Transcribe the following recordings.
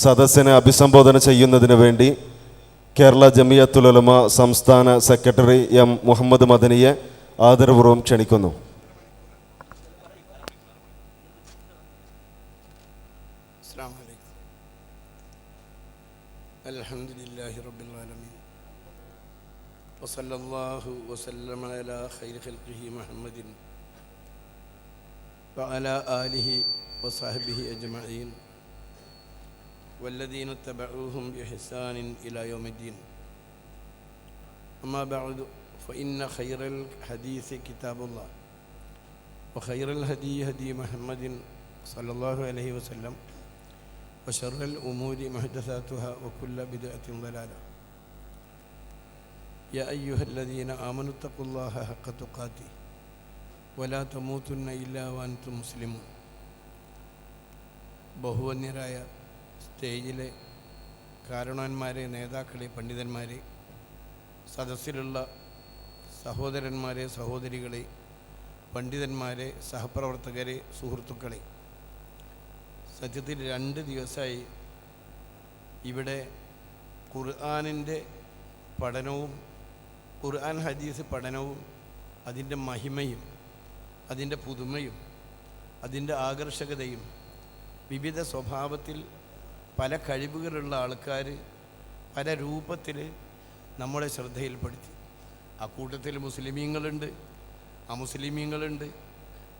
സദസ്സിനെ അഭിസംബോധന ചെയ്യുന്നതിന് വേണ്ടി കേരള ജമിയത്തുലമ സംസ്ഥാന സെക്രട്ടറി എം മുഹമ്മദ് മദനിയെ ആദരപൂർവ്വം ക്ഷണിക്കുന്നു السلام عليكم الحمد لله رب العالمين وصلى الله وسلم على خير خلقه محمد وعلى آله وصحبه أجمعين والذين اتبعوهم بإحسان إلى يوم الدين أما بعد فإن خير الحديث كتاب الله وخير الهدي هدي محمد صلى الله عليه وسلم وشر الأمور محدثاتها وكل بدعة ضلالة يا أيها الذين آمنوا اتقوا الله حق تقاته ولا تموتن إلا وأنتم مسلمون ബഹുവന്യരായ സ്റ്റേജിലെ കാരണവന്മാർ നേതാക്കളെ പണ്ഡിതന്മാരെ സദസ്സിലുള്ള സഹോദരന്മാരെ സഹോദരികളെ പണ്ഡിതന്മാരെ സഹപ്രവർത്തകരെ സുഹൃത്തുക്കളെ സത്യത്തിൽ രണ്ട് ദിവസമായി ഇവിടെ ഖുർആാനിന്റെ പഠനവും ഖുർആൻ ഹദീസ് പഠനവും അതിന്റെ മഹിമയും അതിന്റെ പുതുമയും അതിന്റെ ആകർഷകതയും വിവിധ സ്വഭാവത്തിൽ പല കഴിവുകളുള്ള ആൾക്കാർ പല രൂപത്തിൽ നമ്മളെ ശ്രദ്ധയിൽപ്പെടുത്തി. ആ കൂട്ടത്തിൽ മുസ്ലിമീങ്ങളുണ്ട് അമുസ്ലിമീങ്ങളുണ്ട്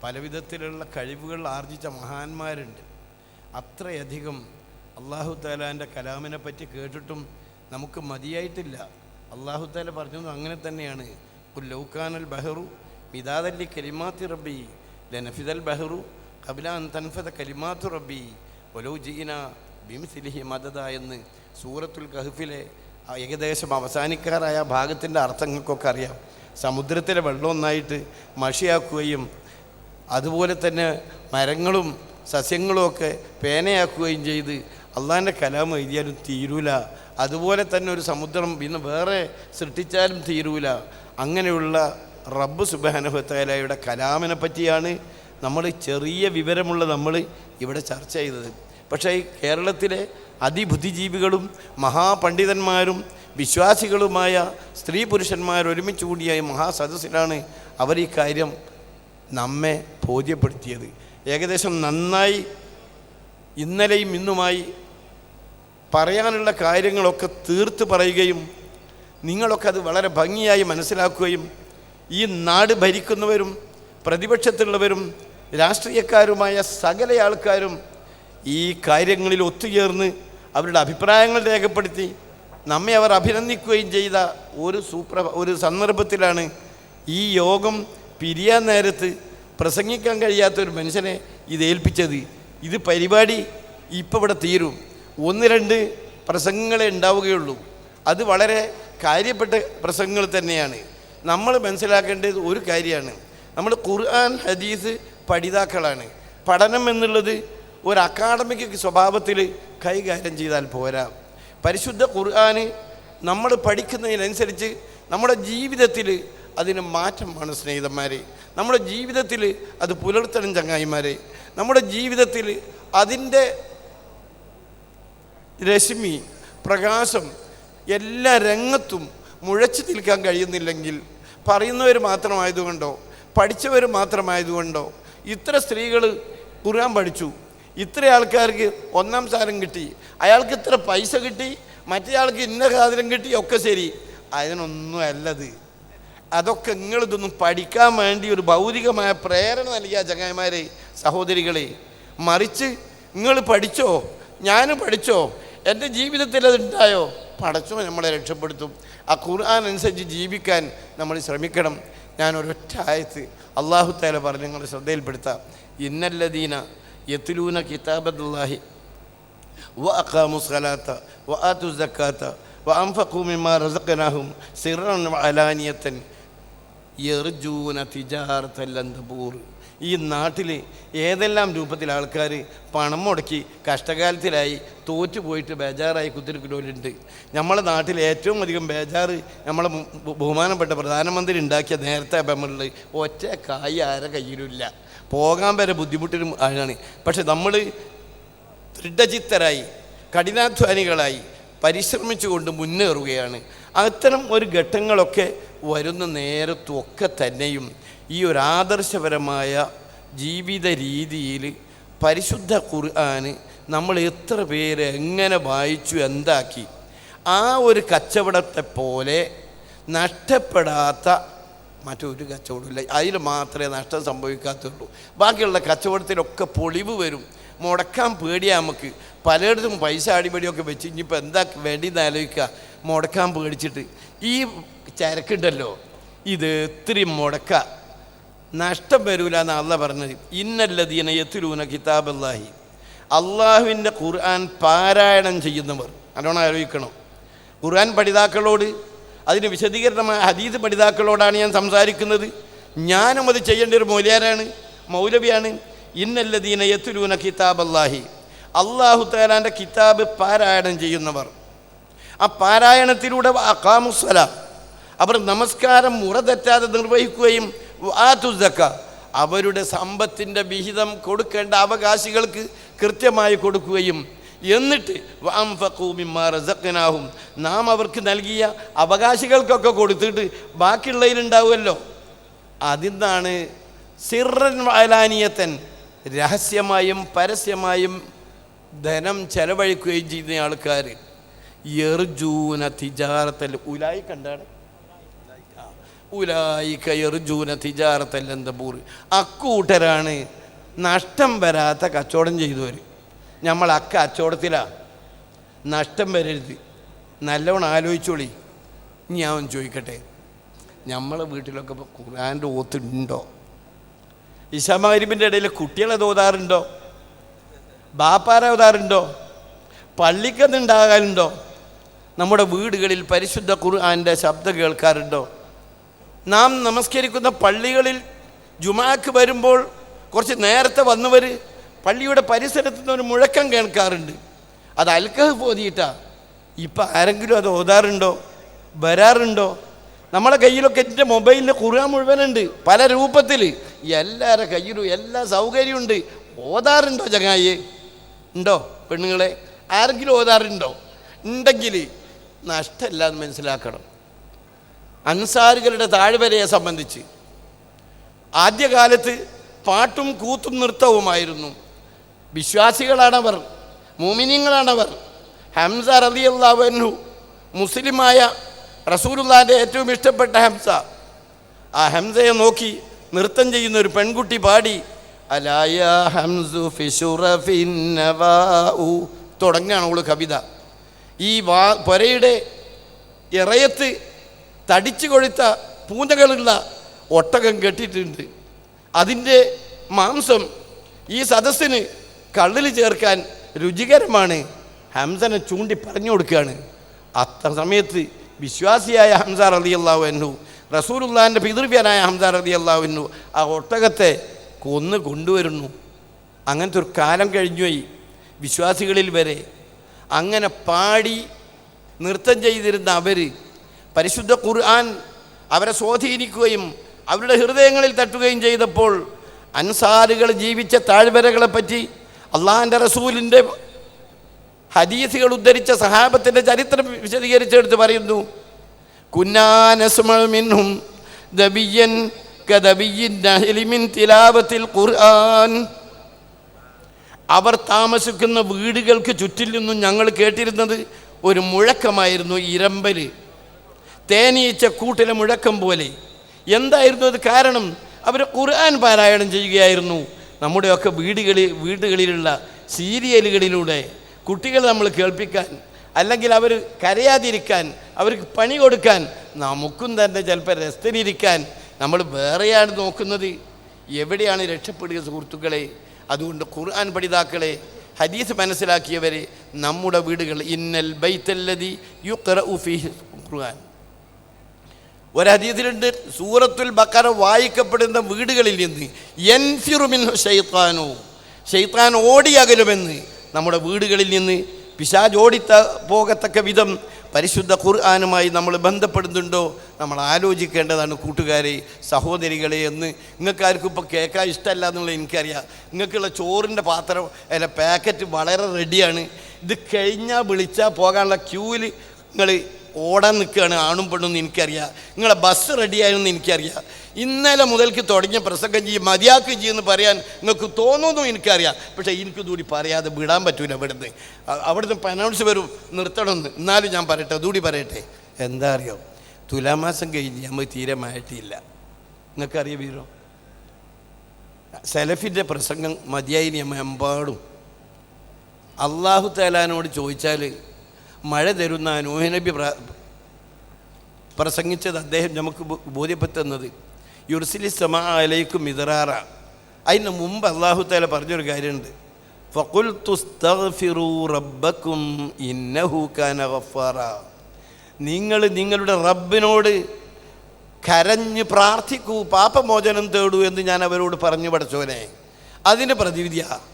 പല വിധത്തിലുള്ള കഴിവുകൾ ആർജിച്ച മഹാന്മാരുണ്ട്. അത്രയധികം അള്ളാഹു താലാന്റെ കലാമിനെ പറ്റി കേട്ടിട്ടും നമുക്ക് മതിയായിട്ടില്ല. അള്ളാഹു താല പറഞ്ഞത് അങ്ങനെ തന്നെയാണ്. ലൗക്കാനൽ ബഹറു മിതാദല്ലി കലിമാത്തി റബ്ബി ലനഫിദൽ ബഹറു കബില തൻഫദ കലിമാത്തു റബ്ബി ഒലോ ജീന ബിംസിലിഹി മദദ എന്ന് സൂറത്തുൽ കഹഫിലെ ഏകദേശം അവസാനിക്കാറായ ഭാഗത്തിന്റെ അർത്ഥങ്ങൾക്കൊക്കെ അറിയാം. സമുദ്രത്തിലെ വെള്ളം ഒന്നായിട്ട് മഷിയാക്കുകയും അതുപോലെ തന്നെ മരങ്ങളും സസ്യങ്ങളുമൊക്കെ പേനയാക്കുകയും ചെയ്ത് അള്ളാഹിന്റെ കലാം എഴുതിയാലും തീരൂല. അതുപോലെ തന്നെ ഒരു സമുദ്രം ഇന്ന് വേറെ സൃഷ്ടിച്ചാലും തീരൂല. അങ്ങനെയുള്ള റബ്ബ് സുബാനുഭത്തായാലയുടെ കലാമിനെ പറ്റിയാണ് നമ്മൾ ചെറിയ വിവരമുള്ള നമ്മൾ ഇവിടെ ചർച്ച ചെയ്തത്. പക്ഷേ ഈ കേരളത്തിലെ അതിബുദ്ധിജീവികളും മഹാപണ്ഡിതന്മാരും വിശ്വാസികളുമായ സ്ത്രീ പുരുഷന്മാർ ഒരുമിച്ച് കൂടിയ മഹാസദസ്സിലാണ് അവർ ഈ കാര്യം നമ്മെ ബോധ്യപ്പെടുത്തിയത്. ഏകദേശം നന്നായി ഇന്നലെയും ഇന്നുമായി പറയാനുള്ള കാര്യങ്ങളൊക്കെ തീർത്ത് പറയുകയും നിങ്ങളൊക്കെ അത് വളരെ ഭംഗിയായി മനസ്സിലാക്കുകയും ഈ നാട് ഭരിക്കുന്നവരും പ്രതിപക്ഷത്തുള്ളവരും രാഷ്ട്രീയക്കാരുമായ സകല ആൾക്കാരും ഈ കാര്യങ്ങളിൽ ഒത്തുചേർന്ന് അവരുടെ അഭിപ്രായങ്ങൾ രേഖപ്പെടുത്തി നമ്മെ അവർ അഭിനന്ദിക്കുകയും ചെയ്ത ഒരു സൂപ്ര ഒരു സന്ദർഭത്തിലാണ് ഈ യോഗം പിരിയാൻ നേരത്ത് പ്രസംഗിക്കാൻ കഴിയാത്ത ഒരു മനുഷ്യനെ ഇത് ഏൽപ്പിച്ചത്. ഇത് പരിപാടി ഇപ്പോൾ ഇവിടെ തീരും. ഒന്ന് രണ്ട് പ്രസംഗങ്ങളെ ഉണ്ടാവുകയുള്ളൂ. അത് വളരെ കാര്യപ്പെട്ട പ്രസംഗങ്ങൾ തന്നെയാണ്. നമ്മൾ മനസ്സിലാക്കേണ്ടത് ഒരു കാര്യമാണ്. നമ്മൾ ഖുർആൻ ഹദീസ് പഠിതാക്കളാണ്. പഠനം എന്നുള്ളത് ഒരു അക്കാഡമിക് സ്വഭാവത്തിൽ കൈകാര്യം ചെയ്താൽ പോരാ. പരിശുദ്ധ ഖുർആാന് നമ്മൾ പഠിക്കുന്നതിനനുസരിച്ച് നമ്മുടെ ജീവിതത്തിൽ അതിന് മാറ്റമാണ് സ്നേഹിതന്മാരെ. നമ്മുടെ ജീവിതത്തിൽ അത് പുലർത്തണം ചങ്ങായിമാരെ. നമ്മുടെ ജീവിതത്തിൽ അതിന്റെ രശ്മി പ്രകാശം എല്ലാ രംഗത്തും മുഴച്ചു നിൽക്കാൻ കഴിയുന്നില്ലെങ്കിൽ പറയുന്നവർ മാത്രമായതുകൊണ്ടോ പഠിച്ചവർ മാത്രമായതുകൊണ്ടോ ഇത്ര സ്ത്രീകൾ ഖുർആൻ പഠിച്ചു. ഇത്ര ആൾക്കാർക്ക് ഒന്നാം സ്ഥാനം കിട്ടി അയാൾക്ക് ഇത്ര പൈസ കിട്ടി മറ്റേയാൾക്ക് ഇന്ന സാധനം കിട്ടി ഒക്കെ ശരി. അതിനൊന്നും അല്ലത്. അതൊക്കെ നിങ്ങളിതൊന്നും പഠിക്കാൻ വേണ്ടി ഒരു ഭൗതികമായ പ്രേരണ നൽകിയ ചങ്ങായിമാരെ സഹോദരികളെ മറിച്ച് നിങ്ങൾ പഠിച്ചോ ഞാനും പഠിച്ചോ എന്റെ ജീവിതത്തിൽ അതുണ്ടായോ പഠിച്ചോ നമ്മളെ രക്ഷപ്പെടുത്തും. ആ ഖുർആൻ അനുസരിച്ച് ജീവിക്കാൻ നമ്മൾ ശ്രമിക്കണം. ഞാൻ ഒരൊറ്റ ആയത്ത് അള്ളാഹു താല പറഞ്ഞ് നിങ്ങളുടെ ശ്രദ്ധയിൽപ്പെടുത്താം. ഇന്നല്ലദീന യത്തുലൂന കിതാബദ്ല്ലാഹി വ അക്കാമു സലാത്ത വ ആത്തു സക്കാത്ത വ അംഫഖൂമിമാ റസഖനാഹും സിറൻ അലാനിയത്തൻ എർജൂന തിജാർത്തല്ലന്തപൂർ ഈ നാട്ടിൽ ഏതെല്ലാം രൂപത്തിൽ ആൾക്കാർ പണം മുടക്കി കഷ്ടകാലത്തിലായി തോറ്റുപോയിട്ട് ബേജാറായി കുത്തിരിക്കുന്നവരുണ്ട്. നമ്മളെ നാട്ടിൽ ഏറ്റവും അധികം ബേജാറ് നമ്മളെ ബഹുമാനപ്പെട്ട പ്രധാനമന്ത്രി ഉണ്ടാക്കിയ നേരത്തെ അപമകളിൽ ഒറ്റ കായി ആരെ കയ്യിലില്ല പോകാൻ വരെ ബുദ്ധിമുട്ടിനും ആണ് പക്ഷെ നമ്മൾ ദൃഢചിത്തരായി കഠിനാധ്വാനികളായി പരിശ്രമിച്ചുകൊണ്ട് മുന്നേറുകയാണ്. അത്തരം ഒരു ഘട്ടങ്ങളൊക്കെ വരുന്ന നേരത്തുമൊക്കെ തന്നെയും ഈ ഒരു ആദർശപരമായ ജീവിത രീതിയിൽ പരിശുദ്ധ കുറാന് നമ്മൾ എത്ര പേര് എങ്ങനെ വായിച്ചു എന്താക്കി ആ ഒരു കച്ചവടത്തെ പോലെ നഷ്ടപ്പെടാത്ത മറ്റൊരു കച്ചവടമില്ല. അതിൽ മാത്രമേ നഷ്ടം സംഭവിക്കാത്തുള്ളൂ. ബാക്കിയുള്ള കച്ചവടത്തിലൊക്കെ പൊളിവ് വരും. മുടക്കാൻ പേടിയാ നമുക്ക്. പലയിടത്തും പൈസ അടിപൊളിയൊക്കെ വെച്ച് ഇനിയിപ്പോൾ എന്താ വേണ്ടിയെന്ന് ആലോചിക്കുക മുടക്കാൻ പേടിച്ചിട്ട്. ഈ ചരക്കുണ്ടല്ലോ. ഇത് ഇത്തിരി മുടക്ക. നഷ്ടം വരൂല എന്ന് അല്ല പറഞ്ഞത് ഇന്നല്ലതീന എത്തിലൂന കിതാബല്ലാഹി. അള്ളാഹുവിന്റെ ഖുർആൻ പാരായണം ചെയ്യുന്നവർ. നല്ലോണം ആലോചിക്കണം. ഖുർആൻ പഠിതാക്കളോട് അതിന് വിശദീകരണമായ ഹദീദ് പഠിതാക്കളോടാണ് ഞാൻ സംസാരിക്കുന്നത്. ഞാനും അത് ചെയ്യേണ്ട ഒരു മൗലിയാരാണ് മൗലവിയാണ്. ഇന്നല്ലദീന യത്തുലൂന കിതാബ് അല്ലാഹി അള്ളാഹു താലാന്റെ കിതാബ് പാരായണം ചെയ്യുന്നവർ. ആ പാരായണത്തിലൂടെ അക്കാമുസ്വല അവർ നമസ്കാരം മുറ തെറ്റാതെ നിർവഹിക്കുകയും ആതുസക്ക അവരുടെ സമ്പത്തിന്റെ വിഹിതം കൊടുക്കേണ്ട അവകാശികൾക്ക് കൃത്യമായി കൊടുക്കുകയും എന്നിട്ട് റസക്കനാഹും നാം അവർക്ക് നൽകിയ അവകാശികൾക്കൊക്കെ കൊടുത്തിട്ട് ബാക്കിയുള്ളതിലുണ്ടാവുമല്ലോ. അതിന്നാണ് സിറൻ വാലാനിയത്തൻ രഹസ്യമായും പരസ്യമായും ധനം ചെലവഴിക്കുകയും ചെയ്യുന്ന ആൾക്കാർ. എർജൂന തിജാറത്തൽ ഉലായി കണ്ടാണ്? ഉലായിക്ക എർജൂന തിജാറത്തൽ എന്തപൂർ അക്കൂട്ടരാണ് നഷ്ടം വരാത്ത കച്ചവടം ചെയ്തവർ നമ്മൾ അക്ക അച്ചോടത്തിലാണ് നഷ്ടം വരരുത്. നല്ലവണ്ണം ആലോചിച്ചോളി. ഞാൻ ചോദിക്കട്ടെ. നമ്മളെ വീട്ടിലൊക്കെ ഇപ്പോൾ ഖുർആന്റെ ഓത്തുണ്ടോ ഇഷമാരിബിന്റെ ഇടയിൽ കുട്ടികളെ തോതാറുണ്ടോ ബാപ്പാരെ ഓതാറുണ്ടോ? പള്ളിക്കത് ഉണ്ടാകാറുണ്ടോ നമ്മുടെ വീടുകളിൽ പരിശുദ്ധ ഖുർആാന്റെ ശബ്ദം കേൾക്കാറുണ്ടോ? നാം നമസ്കരിക്കുന്ന പള്ളികളിൽ ജുമാക്ക് വരുമ്പോൾ കുറച്ച് നേരത്തെ വന്നവർ പള്ളിയുടെ പരിസരത്ത് നിന്ന് ഒരു മുഴക്കം കേൾക്കാറുണ്ട്. അത് അൽക്കഹ് പോതിയിട്ടാ. ഇപ്പം ആരെങ്കിലും അത് ഓതാറുണ്ടോ? വരാറുണ്ടോ? നമ്മളെ കയ്യിലൊക്കെ എന്റെ മൊബൈലിൽ കുറുക മുഴുവനുണ്ട്. പല രൂപത്തിൽ എല്ലാവരുടെ കയ്യിലും എല്ലാ സൗകര്യമുണ്ട് ഓതാറുണ്ടോ ചങ്ങായി ഉണ്ടോ പെണ്ണുങ്ങളെ? ആരെങ്കിലും ഓതാറുണ്ടോ? ഉണ്ടെങ്കിൽ നഷ്ടമില്ല എന്ന് മനസ്സിലാക്കണം. അൻസാറുകളുടെ താഴ്വരയെ സംബന്ധിച്ച്. ആദ്യകാലത്ത് പാട്ടും കൂത്തും നൃത്തവുമായിരുന്നു. വിശ്വാസികളാണവർ മോമിനിയങ്ങളാണവർ ഹംസ റലി അള്ളാഹു മുസ്ലിമായ റസൂലുള്ളാന്റെ ഏറ്റവും ഇഷ്ടപ്പെട്ട ഹംസ. ആ ഹംസയെ നോക്കി നൃത്തം ചെയ്യുന്ന ഒരു പെൺകുട്ടി പാടി അലായ ഹംസു ഫിഷുറഫിന്നവാഉ തുടങ്ങുകയാണ് അവൾ കവിത. ഈ വാ പൊരയുടെ ഇറയത്ത് തടിച്ചു കൊഴുത്ത പൂന്തകളുള്ള ഒട്ടകം കെട്ടിയിട്ടുണ്ട് അതിന്റെ മാംസം ഈ സദസ്സിന് കള്ളിൽ ചേർക്കാൻ രുചികരമാണ്. ഹംസനെ ചൂണ്ടി പറഞ്ഞു കൊടുക്കുകയാണ്. അത്ര സമയത്ത് വിശ്വാസിയായ ഹംസ റതി അള്ളാഹു റസൂലുല്ലാന്റെ പിതൃവ്യനായ ഹംസ റതി അള്ളാഹു ആ ഒട്ടകത്തെ കൊന്ന് കൊണ്ടുവരുന്നു. അങ്ങനത്തെ ഒരു കാലം കഴിഞ്ഞുപോയി വിശ്വാസികളിൽ വരെ അങ്ങനെ പാടി നൃത്തം ചെയ്തിരുന്ന അവർ പരിശുദ്ധ ഖുർആൻ അവരെ സ്വാധീനിക്കുകയും അവരുടെ ഹൃദയങ്ങളിൽ തട്ടുകയും ചെയ്തപ്പോൾ അൻസാറുകൾ ജീവിച്ച താഴ്വരകളെ പറ്റി അള്ളാഹാന്റെ റസൂലിന്റെ ഹദീസുകൾ ഉദ്ധരിച്ച സഹാബത്തിന്റെ ചരിത്രം വിശദീകരിച്ചെടുത്ത് പറയുന്നു. കുന്നാനസ്മിൻഹും ദബിയൻ തിലാവത്തിൽ ഖുർആൻ. അവർ താമസിക്കുന്ന വീടുകൾക്ക് ചുറ്റിൽ നിന്നും ഞങ്ങൾ കേട്ടിരുന്നത് ഒരു മുഴക്കമായിരുന്നു ഇരമ്പൽ തേനീച്ച കൂട്ടിലെ മുഴക്കം പോലെ. എന്തായിരുന്നു അത് കാരണം? അവർ ഖുർആൻ പാരായണം ചെയ്യുകയായിരുന്നു. നമ്മുടെയൊക്കെ വീടുകളിൽ വീടുകളിലുള്ള സീരിയലുകളിലൂടെ കുട്ടികളെ നമ്മൾ കേൾപ്പിക്കാൻ അല്ലെങ്കിൽ അവർ കരയാതിരിക്കാൻ അവർക്ക് പണി കൊടുക്കാൻ നമുക്കും തന്നെ ചിലപ്പോൾ രസത്തിനിരിക്കാൻ നമ്മൾ വേറെയാണ് നോക്കുന്നത്. എവിടെയാണ് രക്ഷപ്പെടുക സുഹൃത്തുക്കളെ? അതുകൊണ്ട് ഖുർആൻ പഠിതാക്കളെ ഹദീസ് മനസ്സിലാക്കിയവരെ നമ്മുടെ വീടുകൾ ഇന്നൽ ബൈത്തല്ലതി യു ഖുർആൻ. ഒരതീതിലുണ്ട് സൂറത്തുൽ ബക്കറ വായിക്കപ്പെടുന്ന വീടുകളിൽ നിന്ന് എൻഫിറുമിൻ ഷെയ്ത്താനോ ഷെയ്ത്താൻ ഓടിയകലുമെന്ന് നമ്മുടെ വീടുകളിൽ നിന്ന് പിശാജ് ഓടിത്ത പോകത്തക്ക വിധം പരിശുദ്ധ ഖുർആാനുമായി നമ്മൾ ബന്ധപ്പെടുന്നുണ്ടോ? നമ്മൾ ആലോചിക്കേണ്ടതാണ് കൂട്ടുകാരെ സഹോദരികളെ എന്ന്. നിങ്ങൾക്കാർക്കും ഇപ്പോൾ കേൾക്കാൻ ഇഷ്ടമല്ല എന്നുള്ളത് എനിക്കറിയാം. നിങ്ങൾക്കുള്ള ചോറിന്റെ പാത്രം അല്ല പാക്കറ്റ് വളരെ റെഡിയാണ് ഇത് കഴിഞ്ഞാൽ വിളിച്ചാൽ പോകാനുള്ള ക്യൂവിൽ നിങ്ങൾ ഓടാൻ നിൽക്കുകയാണ് ആണും പെണ്ണും എനിക്കറിയാം. നിങ്ങളെ ബസ് റെഡിയായെന്ന് എനിക്കറിയാം. ഇന്നലെ മുതൽക്ക് തുടങ്ങിയ പ്രസംഗം ചെയ്യും മതിയാക്കുകയും ചെയ്യുമെന്ന് പറയാൻ നിങ്ങൾക്ക് തോന്നുന്നു എനിക്കറിയാം. പക്ഷേ എനിക്ക് ദൂടി പറയാതെ വിടാൻ പറ്റൂല ഇവിടുന്ന്. അ- അവിടുന്ന് അനൗൺസ് വരും നിർത്തണമെന്ന് എന്നാലും ഞാൻ പറയട്ടെ അതുകൂടി പറയട്ടെ. എന്താ അറിയോ? തുലാമാസം കഴിഞ്ഞ് നമ്മൾ തീരെ നിങ്ങൾക്കറിയാം വീരോ? സെലഫിന്റെ പ്രസംഗം മതിയായി നമ്മൾ എമ്പാടും. അള്ളാഹു തേലാനോട് ചോദിച്ചാൽ മഴ തരുന്ന നൂഹനബി പ്ര പ്രസംഗിച്ചത് അദ്ദേഹം നമുക്ക് ബോധ്യപ്പെടുത്തുന്നത്. യുർസിലി സമ അലൈക്കും അതിന് മുമ്പ് അള്ളാഹു താല പറഞ്ഞൊരു കാര്യമുണ്ട്. ഫക്കുൽ തുസ്തഗ്ഫിറൂ റബ്ബക്കും ഇന്നഹു കാന നിങ്ങൾ നിങ്ങളുടെ റബ്ബിനോട് കരഞ്ഞ് പ്രാർത്ഥിക്കൂ പാപമോചനം തേടൂ എന്ന് ഞാൻ അവരോട് പറഞ്ഞു പഠിച്ചോനെ അതിന്റെ പ്രതിവിധിയാണ്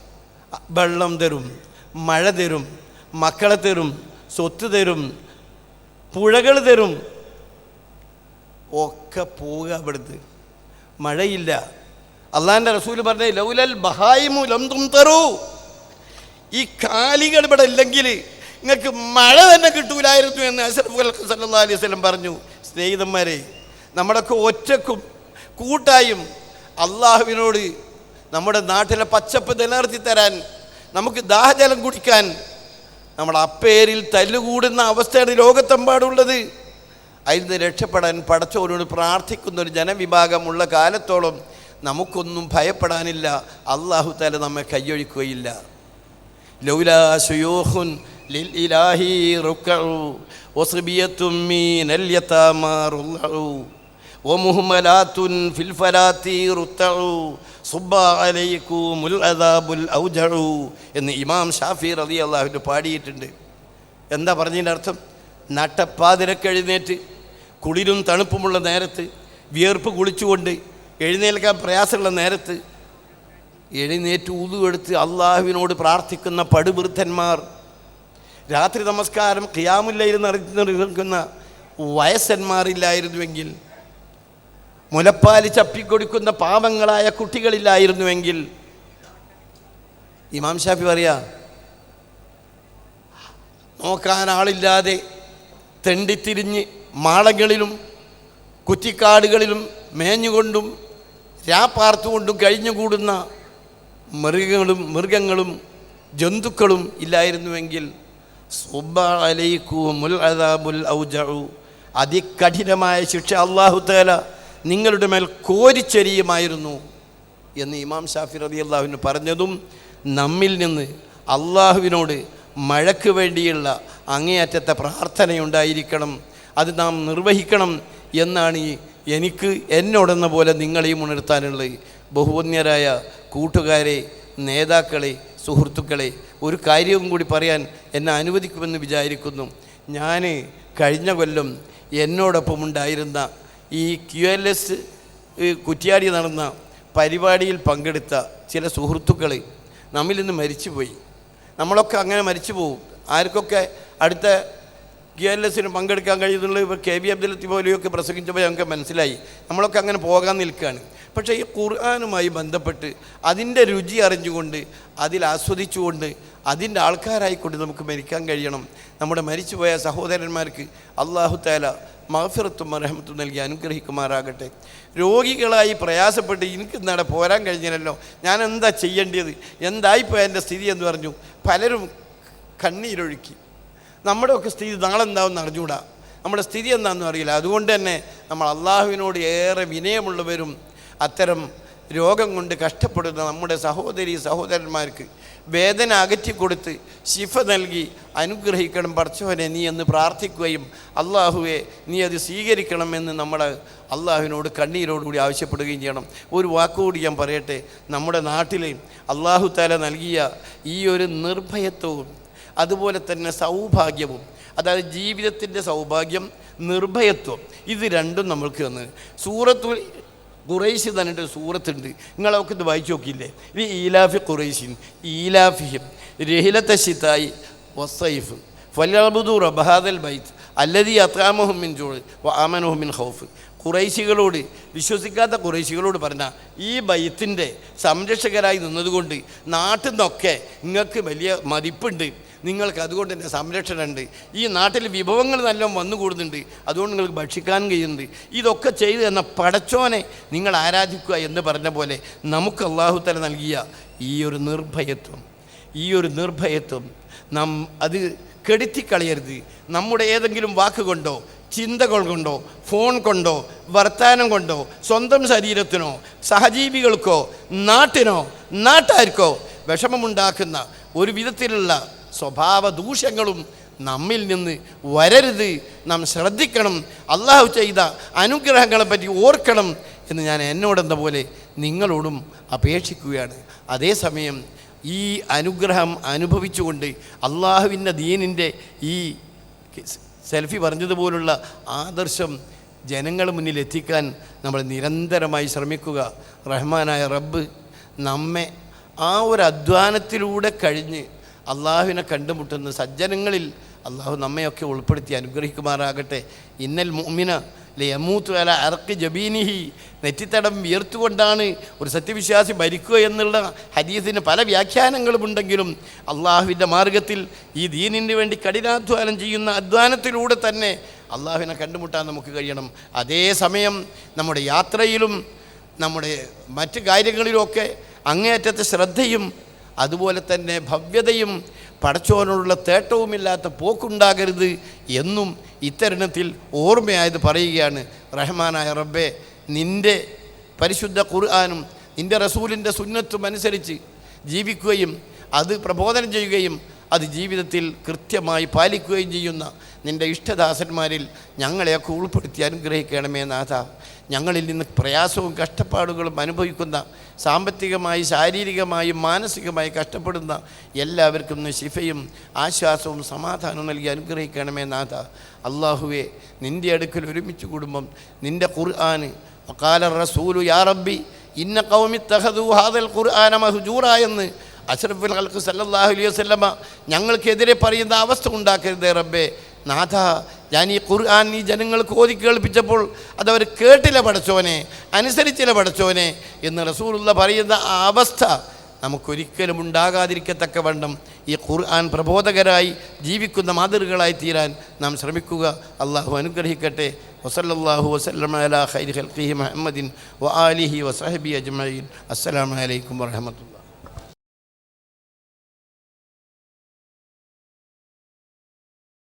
വെള്ളം തരും മഴ തരും മക്കളെ തരും സ്വത്ത് തരും പുഴകൾ തരും ഒക്കെ പോവുക അവിടുന്ന്. മഴയില്ല. അള്ളാന്റെ റസൂൽ പറഞ്ഞ ലൗലൽ ബഹായിമു ലംതും തറൂ ഈ കാലികൾ ഇവിടെ ഇല്ലെങ്കിൽ നിങ്ങൾക്ക് മഴ തന്നെ കിട്ടൂലായിരുന്നു എന്ന് അസറഫ് സല്ലാ അലൈഹി സ്വലം പറഞ്ഞു. സ്നേഹിതന്മാരെ നമ്മുടെയൊക്കെ ഒറ്റക്കും കൂട്ടായും അള്ളാഹുവിനോട് നമ്മുടെ നാട്ടിലെ പച്ചപ്പ് നിലനിർത്തി തരാൻ നമുക്ക് ദാഹജലം കുടിക്കാൻ നമ്മുടെ അപ്പേരിൽ തല്ലുകൂടുന്ന അവസ്ഥയാണ് ലോകത്തെമ്പാടുള്ളത്. അതിൽ നിന്ന് രക്ഷപ്പെടാൻ പടച്ചോരോട് പ്രാർത്ഥിക്കുന്ന ഒരു ജനവിഭാഗമുള്ള കാലത്തോളം നമുക്കൊന്നും ഭയപ്പെടാനില്ല. അള്ളാഹു തല നമ്മെ കൈയൊഴിക്കുകയില്ല. ലൗലാ ലിൽ ലിൽഇലാഹി റുക്കഉ യതാമാ ഫിൽ ഫലാത്തി എന്ന് ഇമാം ഷാഫി റതി അള്ളാഹു പാടിയിട്ടുണ്ട്. എന്താ പറഞ്ഞതിന്റെ അർത്ഥം? നട്ടപ്പാതിരക്കെഴുന്നേറ്റ് കുളിരും തണുപ്പുമുള്ള നേരത്ത് വിയർപ്പ് കുളിച്ചുകൊണ്ട് എഴുന്നേൽക്കാൻ പ്രയാസമുള്ള നേരത്ത് എഴുന്നേറ്റ് ഉതുവെടുത്ത് അള്ളാഹുവിനോട് പ്രാർത്ഥിക്കുന്ന പടുവൃദ്ധന്മാർ രാത്രി നമസ്കാരം കിയാമില്ലയിൽ നിറഞ്ഞു നിൽക്കുന്ന വയസ്സന്മാരില്ലായിരുന്നുവെങ്കിൽ മുലപ്പാൽ ചപ്പിക്കൊടുക്കുന്ന പാവങ്ങളായ കുട്ടികളില്ലായിരുന്നുവെങ്കിൽ ഇമാം ഷാഫി പറയാ നോക്കാൻ ആളില്ലാതെ തെണ്ടിത്തിരിഞ്ഞ് മാളങ്ങളിലും കുറ്റിക്കാടുകളിലും മേഞ്ഞുകൊണ്ടും രാപ്പാർത്തുകൊണ്ടും കഴിഞ്ഞുകൂടുന്ന മൃഗങ്ങളും മൃഗങ്ങളും ജന്തുക്കളും ഇല്ലായിരുന്നുവെങ്കിൽ അതികഠിനമായ ശിക്ഷ അള്ളാഹു തആല നിങ്ങളുടെ മേൽ കോരിച്ചെരിയുമായിരുന്നു എന്ന് ഇമാം ഷാഫി റതി അള്ളാഹുവിന് പറഞ്ഞതും നമ്മിൽ നിന്ന് അള്ളാഹുവിനോട് മഴയ്ക്ക് വേണ്ടിയുള്ള അങ്ങേയറ്റത്തെ പ്രാർത്ഥനയുണ്ടായിരിക്കണം. അത് നാം നിർവഹിക്കണം എന്നാണ് ഈ എനിക്ക് എന്നോടെന്ന പോലെ നിങ്ങളെയും ഉണർത്താനുള്ളത്. ബഹുവന്യരായ കൂട്ടുകാരെ നേതാക്കളെ സുഹൃത്തുക്കളെ ഒരു കാര്യവും കൂടി പറയാൻ എന്നെ അനുവദിക്കുമെന്ന് വിചാരിക്കുന്നു. ഞാൻ കഴിഞ്ഞ കൊല്ലം എന്നോടൊപ്പം ഉണ്ടായിരുന്ന ഈ ക്യു എൽ എസ് കുറ്റിയാടി നടന്ന പരിപാടിയിൽ പങ്കെടുത്ത ചില സുഹൃത്തുക്കൾ നമ്മിൽ നിന്ന് മരിച്ചുപോയി. നമ്മളൊക്കെ അങ്ങനെ മരിച്ചു പോവും ആർക്കൊക്കെ അടുത്ത ക്യു എൽ എസിന് പങ്കെടുക്കാൻ കഴിയുന്നുള്ള ഇപ്പോൾ കെ വി അബ്ദുൽ പോലെയൊക്കെ പ്രസംഗിച്ചപ്പോൾ ഞങ്ങൾക്ക് മനസ്സിലായി. നമ്മളൊക്കെ അങ്ങനെ പോകാൻ നിൽക്കുകയാണ് പക്ഷേ ഈ ഖുർആാനുമായി ബന്ധപ്പെട്ട് അതിന്റെ രുചി അറിഞ്ഞുകൊണ്ട് അതിൽ ആസ്വദിച്ചുകൊണ്ട് അതിന്റെ ആൾക്കാരായിക്കൊണ്ട് നമുക്ക് മരിക്കാൻ കഴിയണം. നമ്മുടെ മരിച്ചുപോയ സഹോദരന്മാർക്ക് അള്ളാഹു താല മഹഫിറത്തും മറഹമത്തും നൽകി അനുഗ്രഹിക്കുമാറാകട്ടെ. രോഗികളായി പ്രയാസപ്പെട്ട് എനിക്ക് ഇന്നടെ പോരാൻ കഴിഞ്ഞില്ലല്ലോ. ഞാൻ എന്താ ചെയ്യേണ്ടത്? എന്തായിപ്പോയ എന്റെ സ്ഥിതി എന്ന് പറഞ്ഞു. പലരും കണ്ണീരൊഴുക്കി. നമ്മുടെയൊക്കെ സ്ഥിതി നാളെ എന്താവും അറിഞ്ഞുകൂടാ. നമ്മുടെ സ്ഥിതി എന്താണെന്ന് അറിയില്ല. അതുകൊണ്ട് തന്നെ നമ്മൾ അള്ളാഹുവിനോട് ഏറെ വിനയമുള്ളവരും അത്തരം രോഗം കൊണ്ട് കഷ്ടപ്പെടുന്ന നമ്മുടെ സഹോദരി സഹോദരന്മാർക്ക് വേദന അകറ്റിക്കൊടുത്ത് ശിഫ നൽകി അനുഗ്രഹിക്കണം. പടച്ചവനെ നീ എന്ന് പ്രാർത്ഥിക്കുകയും അള്ളാഹുവെ നീ അത് സ്വീകരിക്കണമെന്ന് നമ്മൾ അള്ളാഹുവിനോട് കണ്ണീരോടുകൂടി ആവശ്യപ്പെടുകയും ചെയ്യണം. ഒരു വാക്കുകൂടി ഞാൻ പറയട്ടെ. നമ്മുടെ നാട്ടിലെ അള്ളാഹു താല നൽകിയ ഈ ഒരു നിർഭയത്വവും അതുപോലെ തന്നെ സൗഭാഗ്യവും അതായത് ജീവിതത്തിന്റെ സൗഭാഗ്യം നിർഭയത്വം ഇത് രണ്ടും നമ്മൾക്ക് തന്ന്. സൂറത്തുൽ ഖുറൈശ് തന്നെ സൂറത്തുണ്ട്. നിങ്ങളൊക്കെ ഇത് വായിച്ചു നോക്കിയില്ലേ? ഇത് ഈലാഫി ഖുറൈശിൻ ഈലാഫിഹിം രഹിലത്തെ ഷിത്തായി വസൈഫ് ഫലബുദു റബഹാദൽ ബൈത്ത് അല്ലതി അത്താമഹുമിൻ ജോൾ ആമനഹുമിൻ ഹൗഫ് കുറേശികളോട് വിശ്വസിക്കാത്ത കുറേശികളോട് പറഞ്ഞ ഈ ബൈത്തിന്റെ സംരക്ഷകരായി നിന്നതുകൊണ്ട് നാട്ടിൽ നിന്നൊക്കെ നിങ്ങൾക്ക് വലിയ മതിപ്പുണ്ട്. നിങ്ങൾക്ക് അതുകൊണ്ട് തന്നെ സംരക്ഷണമുണ്ട്. ഈ നാട്ടിൽ വിഭവങ്ങൾ വന്നു കൂടുന്നുണ്ട്. അതുകൊണ്ട് നിങ്ങൾക്ക് ഭക്ഷിക്കാൻ കഴിയുന്നുണ്ട്. ഇതൊക്കെ ചെയ്തു എന്ന പടച്ചോനെ നിങ്ങൾ ആരാധിക്കുക എന്ന് പറഞ്ഞ പോലെ നമുക്ക് അള്ളാഹു തല നൽകിയ ഈ ഒരു നിർഭയത്വം. ഈ ഒരു നിർഭയത്വം നാം അത് കെടുത്തിക്കളയരുത്. നമ്മുടെ ഏതെങ്കിലും വാക്കുകൊണ്ടോ ചിന്തകൾ കൊണ്ടോ ഫോൺ കൊണ്ടോ വർത്തമാനം കൊണ്ടോ സ്വന്തം ശരീരത്തിനോ സഹജീവികൾക്കോ നാട്ടിനോ നാട്ടാർക്കോ വിഷമമുണ്ടാക്കുന്ന ഒരു വിധത്തിലുള്ള സ്വഭാവ ദൂഷ്യങ്ങളും നമ്മിൽ നിന്ന് വരരുത്. നാം ശ്രദ്ധിക്കണം. അള്ളാഹു ചെയ്ത അനുഗ്രഹങ്ങളെപ്പറ്റി ഓർക്കണം എന്ന് ഞാൻ എന്നോടെന്ന പോലെ നിങ്ങളോടും അപേക്ഷിക്കുകയാണ്. അതേസമയം ഈ അനുഗ്രഹം അനുഭവിച്ചുകൊണ്ട് അള്ളാഹുവിന്റെ ദീനിന്റെ ഈ സെൽഫി പറഞ്ഞതുപോലുള്ള ആദർശം ജനങ്ങൾ മുന്നിൽ എത്തിക്കാൻ നമ്മൾ നിരന്തരമായി ശ്രമിക്കുക. റഹ്മാനായ റബ്ബ് നമ്മെ ആ ഒരു അധ്വാനത്തിലൂടെ കഴിഞ്ഞ് അള്ളാഹുവിനെ കണ്ടുമുട്ടുന്ന സജ്ജനങ്ങളിൽ അള്ളാഹു നമ്മയൊക്കെ ഉൾപ്പെടുത്തി അനുഗ്രഹിക്കുമാറാകട്ടെ. ഇന്നൽ മുഅ്മിന യമൂത്തു അല അറക്ക് ജബീനിഹി. നെറ്റിത്തടം വിയർത്തുകൊണ്ടാണ് ഒരു സത്യവിശ്വാസി മരിക്കുക എന്നുള്ള ഹദീസിന് പല വ്യാഖ്യാനങ്ങളും ഉണ്ടെങ്കിലും അള്ളാഹുവിന്റെ മാർഗത്തിൽ ഈ ദീനിന് വേണ്ടി കഠിനാധ്വാനം ചെയ്യുന്ന അധ്വാനത്തിലൂടെ തന്നെ അള്ളാഹുവിനെ കണ്ടുമുട്ടാൻ നമുക്ക് കഴിയണം. അതേസമയം നമ്മുടെ യാത്രയിലും നമ്മുടെ മറ്റ് കാര്യങ്ങളിലുമൊക്കെ അങ്ങേയറ്റത്തെ ശ്രദ്ധയും അതുപോലെ തന്നെ ഭവ്യതയും പടച്ചോനോടുള്ള തേട്ടവുമില്ലാത്ത പോക്കുണ്ടാകരുത് എന്നും ഇത്തരുണത്തിൽ ഓർമ്മയായത് പറയുകയാണ്. റഹ്മാനായ റബ്ബെ നിന്റെ പരിശുദ്ധ ഖുർആാനും നിന്റെ റസൂലിന്റെ സുന്നത്തും അനുസരിച്ച് ജീവിക്കുകയും അത് പ്രബോധനം ചെയ്യുകയും അത് ജീവിതത്തിൽ കൃത്യമായി പാലിക്കുകയും ചെയ്യുന്ന നിന്റെ ഇഷ്ടദാസന്മാരിൽ ഞങ്ങളെയൊക്കെ ഉൾപ്പെടുത്തി അനുഗ്രഹിക്കണമേ നാഥ. ഞങ്ങളിൽ നിന്ന് പ്രയാസവും കഷ്ടപ്പാടുകളും അനുഭവിക്കുന്ന സാമ്പത്തികമായി ശാരീരികമായി മാനസികമായി കഷ്ടപ്പെടുന്ന എല്ലാവർക്കും ശിഫയും ആശ്വാസവും സമാധാനവും നൽകി അനുഗ്രഹിക്കണമേ നാഥ. അള്ളാഹുവെ നിന്റെ അടുക്കൽ ഒരുമിച്ച് കുടുംബം നിന്റെ ഖുർആൻ വക്കാല റസൂലു യാ റബ്ബി ഇന്ന കൗമി തഹദു ഹാദൽ ഖുർആന മഹുജൂറ എന്ന് അഷ്റഫുൽ ഹൽക്ക് സല്ലാഹു അലൈഹി വസല്ലമ ഞങ്ങൾക്കെതിരെ പറയുന്ന അവസ്ഥ ഉണ്ടാക്കരുതേ റബ്ബേ. നാഥ ഞാൻ ഈ ഖുർആൻ ഈ ജനങ്ങൾക്ക് ഓതി കേൾപ്പിച്ചപ്പോൾ അതവർ കേട്ടില്ല പഠിച്ചോനെ അനുസരിച്ചില്ല പഠിച്ചോനെ എന്ന് റസൂലുള്ള പറയുന്ന ആ അവസ്ഥ നമുക്കൊരിക്കലും ഉണ്ടാകാതിരിക്കത്തക്കവണ്ണം ഈ ഖുർആൻ പ്രബോധകരായി ജീവിക്കുന്ന മാതൃകളായി തീരാൻ നാം ശ്രമിക്കുക. അള്ളാഹു അനുഗ്രഹിക്കട്ടെ. വസല്ലാഹു ഖൽഖിഹി മുഹമ്മദിൻ വ ആലിഹി വസഹബി അജ്മീൻ അസ്സലാമു അലൈക്കും വറഹ്മത്തുള്ളാഹി